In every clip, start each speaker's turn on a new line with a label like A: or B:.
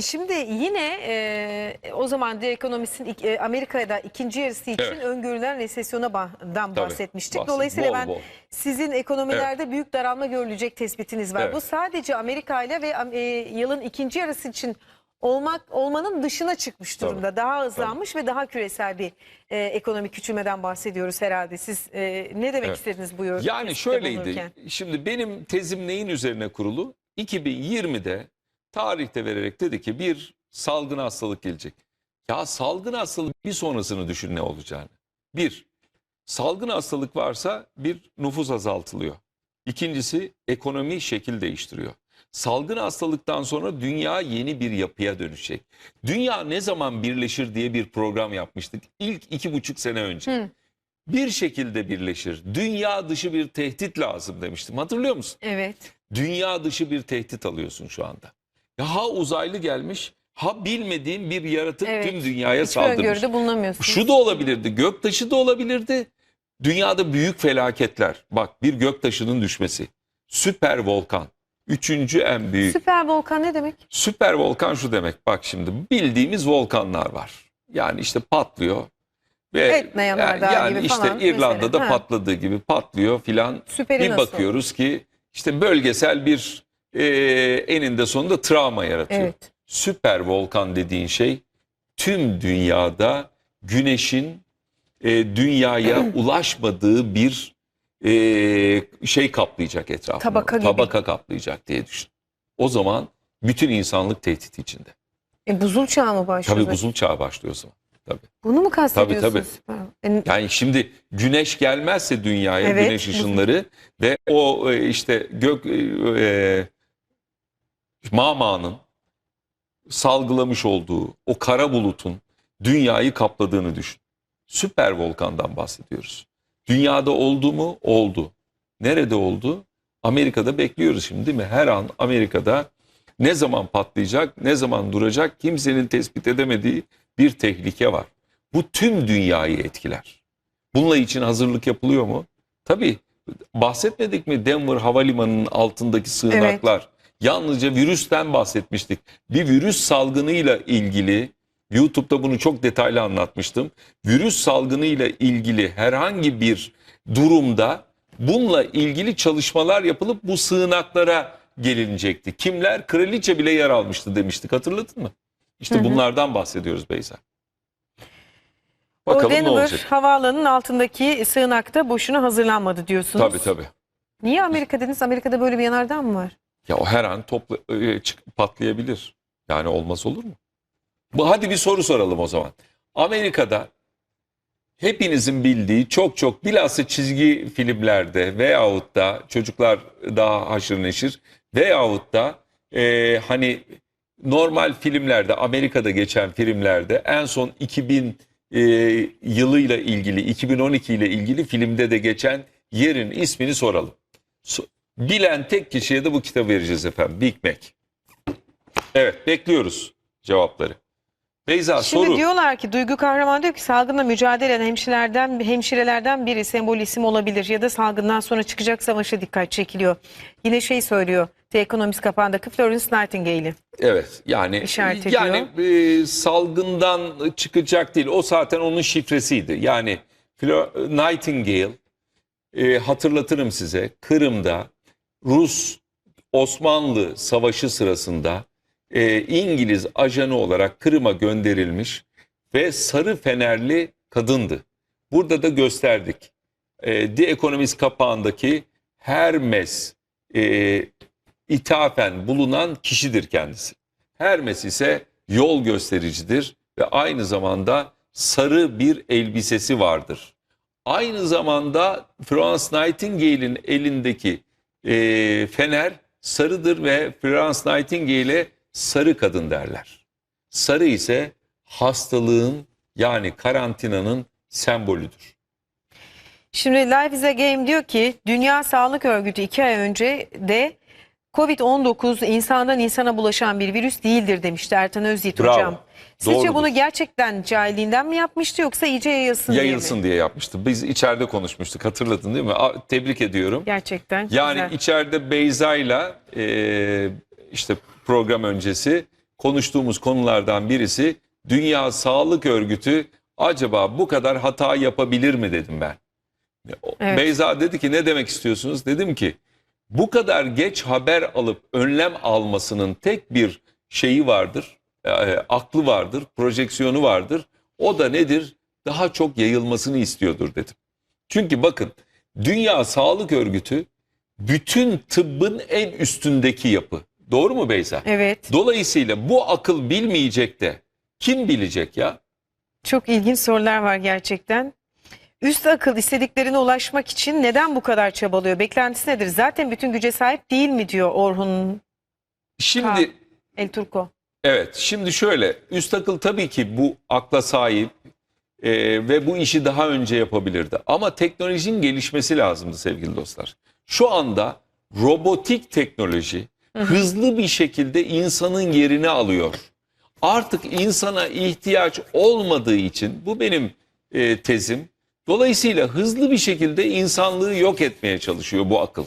A: Şimdi yine e, o zaman The Economist'in e, Amerika'da ikinci yarısı için
B: Evet.
A: öngörülen resesyondan
B: Tabii,
A: bahsetmiştik.
B: bahset-
A: Dolayısıyla
B: bol
A: ben
B: bol.
A: sizin ekonomilerde büyük daralma görülecek tespitiniz var.
B: Evet.
A: Bu sadece Amerika ile ve e, yılın ikinci yarısı için olmak olmanın dışına çıkmış
B: Tabii,
A: durumda. Daha hızlanmış ve daha küresel bir e, ekonomik küçülmeden bahsediyoruz herhalde. Siz e, ne demek
B: Evet.
A: istediniz bu yorum?
B: Yani şöyleydi.
A: bulunurken?
B: Şimdi benim tezim neyin üzerine kurulu? 2020'de tarihte vererek dedi ki bir salgın hastalık gelecek. Ya salgın hastalık bir sonrasını düşün ne olacağını. Bir, salgın hastalık varsa bir nüfus azaltılıyor. İkincisi ekonomi şekil değiştiriyor. Salgın hastalıktan sonra dünya yeni bir yapıya dönüşecek. Dünya ne zaman birleşir diye bir program yapmıştık ilk iki buçuk sene önce.
A: Hı.
B: Bir şekilde birleşir. Dünya dışı bir tehdit lazım demiştim. Hatırlıyor musun?
A: Evet.
B: Dünya dışı bir tehdit alıyorsun şu anda. Ya ha uzaylı gelmiş, ha bilmediğin bir yaratık
A: Evet.
B: tüm dünyaya
A: Hiçbir
B: saldırmış.
A: öngörüde bulunamıyorsunuz.
B: Şu da olabilirdi, göktaşı da olabilirdi. Dünyada büyük felaketler. Bak bir göktaşının düşmesi. Süper volkan. Üçüncü en büyük.
A: Süper volkan ne demek?
B: Süper volkan şu demek. Bak şimdi bildiğimiz volkanlar var. Yani işte patlıyor. Ve
A: Etna yanardağ
B: yani
A: gibi
B: işte
A: falan
B: İrlanda'da
A: mesela. Ha.
B: patladığı gibi patlıyor filan.
A: Süperi
B: Bir
A: nasıl?
B: bakıyoruz ki işte bölgesel bir e, eninde sonunda travma yaratıyor.
A: Evet.
B: Süper volkan dediğin şey tüm dünyada güneşin e, dünyaya ulaşmadığı bir e, şey kaplayacak etrafını.
A: Tabaka gibi.
B: Tabaka kaplayacak diye düşün. O zaman bütün insanlık tehdit içinde.
A: E, buzul çağı mı başlıyor?
B: Tabii buzul çağı başlıyor o zaman. Tabii.
A: Bunu mu kastediyorsunuz?
B: Tabii.
A: E,
B: Yani şimdi güneş gelmezse dünyaya
A: Evet,
B: güneş ışınları ve o e, işte gök e, e, Mama'nın salgılamış olduğu o kara bulutun dünyayı kapladığını düşün. Süper volkandan bahsediyoruz. Dünyada oldu mu? Oldu. Nerede oldu? Amerika'da bekliyoruz şimdi değil mi? Her an Amerika'da ne zaman patlayacak, ne zaman duracak kimsenin tespit edemediği bir tehlike var. Bu tüm dünyayı etkiler. Bununla için hazırlık yapılıyor mu? Tabii. Bahsetmedik mi Denver Havalimanı'nın altındaki sığınaklar? Yalnızca virüsten bahsetmiştik. Bir virüs salgınıyla ilgili YouTube'da bunu çok detaylı anlatmıştım. Virüs salgınıyla ilgili herhangi bir durumda bununla ilgili çalışmalar yapılıp bu sığınaklara gelinecekti. Kimler? Kraliçe bile yer almıştı demiştik hatırladın mı? İşte
A: Hı hı.
B: bunlardan bahsediyoruz Beyza.
A: o
B: Bakalım ne
A: Denver
B: olacak.
A: havaalanının altındaki sığınakta boşuna hazırlanmadı diyorsunuz.
B: Tabii tabii.
A: Niye Amerika dediniz? Amerika'da böyle bir yanardağ mı var?
B: Ya o her an topla, e, patlayabilir. Yani olmaz olur mu? Bu hadi bir soru soralım o zaman. Amerika'da hepinizin bildiği çok çok bilhassa çizgi filmlerde veyahut da çocuklar daha haşır neşir veyahut da e, hani normal filmlerde Amerika'da geçen filmlerde en son 2000 e, yılıyla ilgili 2012 ile ilgili filmde de geçen yerin ismini soralım. So- Bilen tek kişiye de bu kitabı vereceğiz efendim. Big Mac. Evet bekliyoruz cevapları. Beyza
A: Şimdi
B: soru.
A: diyorlar ki Duygu Kahraman diyor ki salgınla mücadele eden hemşirelerden, hemşirelerden biri sembol isim olabilir ya da salgından sonra çıkacak savaşa dikkat çekiliyor. Yine şey söylüyor The Economist kapağındaki Florence Nightingale'i.
B: Evet yani
A: İşaret ediyor.
B: yani e, salgından çıkacak değil. O zaten onun şifresiydi. Yani Flo- Nightingale e, hatırlatırım size Kırım'da Rus Osmanlı Savaşı sırasında e, İngiliz ajanı olarak Kırım'a gönderilmiş ve sarı fenerli kadındı. Burada da gösterdik. E, The Economist kapağındaki Hermes e, ithafen bulunan kişidir kendisi. Hermes ise yol göstericidir ve aynı zamanda sarı bir elbisesi vardır. Aynı zamanda Florence Nightingale'in elindeki e, fener sarıdır ve Florence Nightingale'e sarı kadın derler. Sarı ise hastalığın yani karantinanın sembolüdür.
A: Şimdi Life is a Game diyor ki Dünya Sağlık Örgütü iki ay önce de Covid-19 insandan insana bulaşan bir virüs değildir demişti Ertan Özyiğit
B: Bravo.
A: hocam. Sizce
B: Doğrudur.
A: bunu gerçekten cahilliğinden mi yapmıştı yoksa iyice yayılsın, diye
B: Yayılsın
A: mi?
B: diye yapmıştı. Biz içeride konuşmuştuk hatırladın değil mi? A- Tebrik ediyorum.
A: Gerçekten
B: Yani
A: güzel.
B: içeride Beyza'yla e, işte program öncesi konuştuğumuz konulardan birisi Dünya Sağlık Örgütü acaba bu kadar hata yapabilir mi dedim ben.
A: Evet.
B: Beyza dedi ki ne demek istiyorsunuz? Dedim ki bu kadar geç haber alıp önlem almasının tek bir şeyi vardır, e, aklı vardır, projeksiyonu vardır. O da nedir? Daha çok yayılmasını istiyordur dedim. Çünkü bakın Dünya Sağlık Örgütü bütün tıbbın en üstündeki yapı. Doğru mu Beyza?
A: Evet.
B: Dolayısıyla bu akıl bilmeyecek de kim bilecek ya?
A: Çok ilginç sorular var gerçekten. Üst akıl istediklerine ulaşmak için neden bu kadar çabalıyor? Beklentisi nedir? Zaten bütün güce sahip değil mi diyor Orhun
B: Şimdi
A: El Turko.
B: Evet, şimdi şöyle, üst akıl tabii ki bu akla sahip e, ve bu işi daha önce yapabilirdi. Ama teknolojinin gelişmesi lazımdı sevgili dostlar. Şu anda robotik teknoloji hızlı bir şekilde insanın yerini alıyor. Artık insana ihtiyaç olmadığı için, bu benim e, tezim, dolayısıyla hızlı bir şekilde insanlığı yok etmeye çalışıyor bu akıl.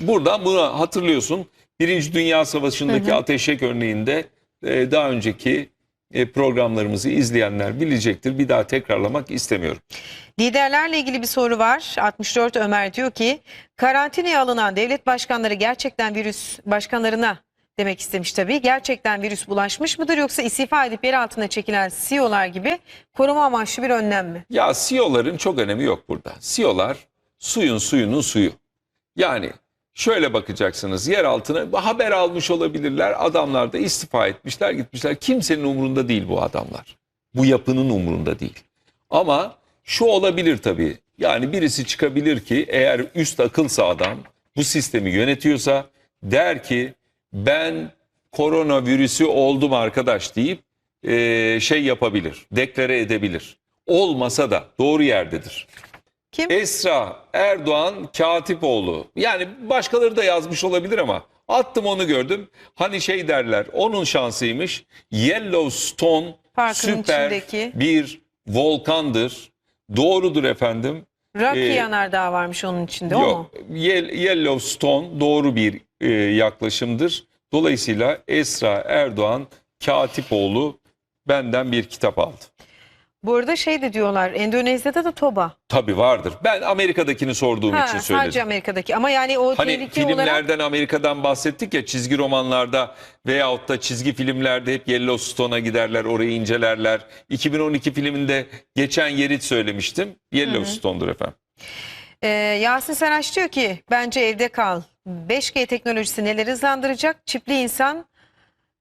B: Buradan bunu hatırlıyorsun. Birinci Dünya Savaşı'ndaki ateşek örneğinde e, daha önceki e, programlarımızı izleyenler bilecektir. Bir daha tekrarlamak istemiyorum.
A: Liderlerle ilgili bir soru var. 64 Ömer diyor ki karantinaya alınan devlet başkanları gerçekten virüs başkanlarına demek istemiş tabii. Gerçekten virüs bulaşmış mıdır yoksa istifa edip yer altına çekilen CEO'lar gibi koruma amaçlı bir önlem mi?
B: Ya CEO'ların çok önemi yok burada. CEO'lar suyun suyunun suyu. Yani şöyle bakacaksınız yer altına haber almış olabilirler. Adamlar da istifa etmişler gitmişler. Kimsenin umurunda değil bu adamlar. Bu yapının umurunda değil. Ama şu olabilir tabii. Yani birisi çıkabilir ki eğer üst akılsa adam bu sistemi yönetiyorsa der ki ben koronavirüsü oldum arkadaş deyip eee, şey yapabilir, deklare edebilir. Olmasa da doğru yerdedir.
A: Kim?
B: Esra Erdoğan Katipoğlu. Yani başkaları da yazmış olabilir ama attım onu gördüm. Hani şey derler onun şansıymış. Yellowstone
A: Parkın
B: süper
A: içindeki.
B: bir volkandır. Doğrudur efendim.
A: Rocky
B: Ee,
A: yanardağ varmış onun içinde o mu?
B: Yok, Ye- Yellowstone doğru bir e, yaklaşımdır. Dolayısıyla Esra Erdoğan Katipoğlu benden bir kitap aldı.
A: Bu arada şey de diyorlar Endonezya'da da Toba.
B: Tabii vardır. Ben Amerika'dakini sorduğum
A: Ha,
B: için söyledim.
A: sadece Amerika'daki ama yani o
B: Hani
A: tehlike olarak
B: filmlerden Amerika'dan bahsettik ya çizgi romanlarda veyahut da çizgi filmlerde hep Yellowstone'a giderler orayı incelerler. 2012 filminde geçen yeri söylemiştim. Yellowstone'dur efendim.
A: Ee, Yasin Saraç diyor ki bence evde kal. 5G teknolojisi neler hızlandıracak? Çipli insan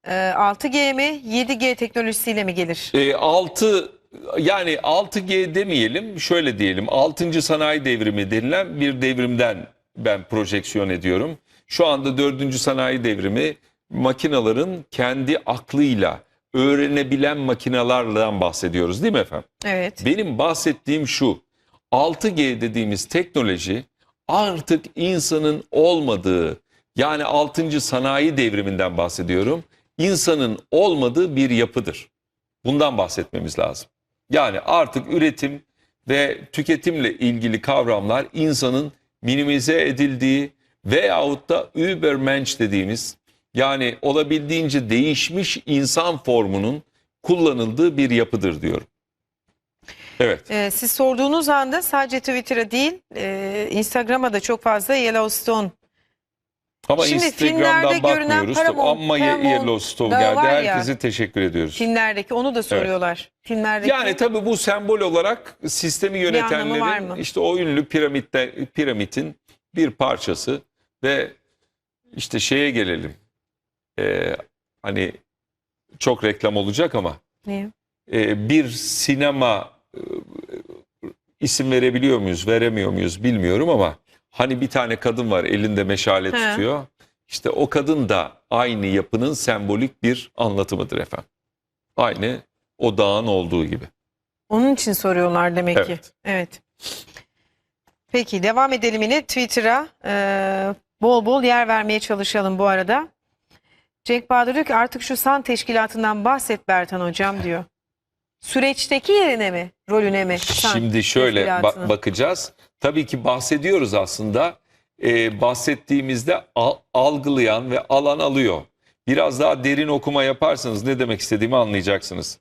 A: e, 6G mi 7G teknolojisiyle mi gelir?
B: E, 6 yani 6G demeyelim şöyle diyelim 6. sanayi devrimi denilen bir devrimden ben projeksiyon ediyorum. Şu anda 4. sanayi devrimi makinaların kendi aklıyla öğrenebilen makinalardan bahsediyoruz değil mi efendim?
A: Evet.
B: Benim bahsettiğim şu 6G dediğimiz teknoloji artık insanın olmadığı yani 6. sanayi devriminden bahsediyorum. İnsanın olmadığı bir yapıdır. Bundan bahsetmemiz lazım. Yani artık üretim ve tüketimle ilgili kavramlar insanın minimize edildiği veyahut da Übermensch dediğimiz yani olabildiğince değişmiş insan formunun kullanıldığı bir yapıdır diyorum. Evet.
A: Ee, siz sorduğunuz anda sadece Twitter'a değil e, Instagram'a da çok fazla Yellowstone
B: Ama
A: Şimdi
B: Instagram'dan bakmıyoruz.
A: Paramount-
B: Ama
A: Paramount
B: Yellowstone geldi.
A: ya.
B: Herkese teşekkür ediyoruz.
A: filmlerdeki onu da soruyorlar. Filmlerdeki
B: Yani tabii bu sembol olarak sistemi yönetenlerin işte o ünlü piramitte, piramidin bir parçası ve işte şeye gelelim. Ee, hani çok reklam olacak ama
A: Niye?
B: e, bir sinema e, isim verebiliyor muyuz, veremiyor muyuz bilmiyorum ama hani bir tane kadın var elinde meşale
A: He.
B: tutuyor. İşte o kadın da aynı yapının sembolik bir anlatımıdır efendim. Aynı o dağın olduğu gibi.
A: Onun için soruyorlar demek ki.
B: Evet.
A: Evet. Peki devam edelim yine Twitter'a e, bol bol yer vermeye çalışalım bu arada. Cenk Bahadır diyor ki artık şu san teşkilatından bahset Bertan hocam diyor. Süreçteki yerine mi, rolüne mi?
B: Şimdi şöyle ba- bakacağız. Tabii ki bahsediyoruz aslında. Ee, bahsettiğimizde al- algılayan ve alan alıyor. Biraz daha derin okuma yaparsanız ne demek istediğimi anlayacaksınız.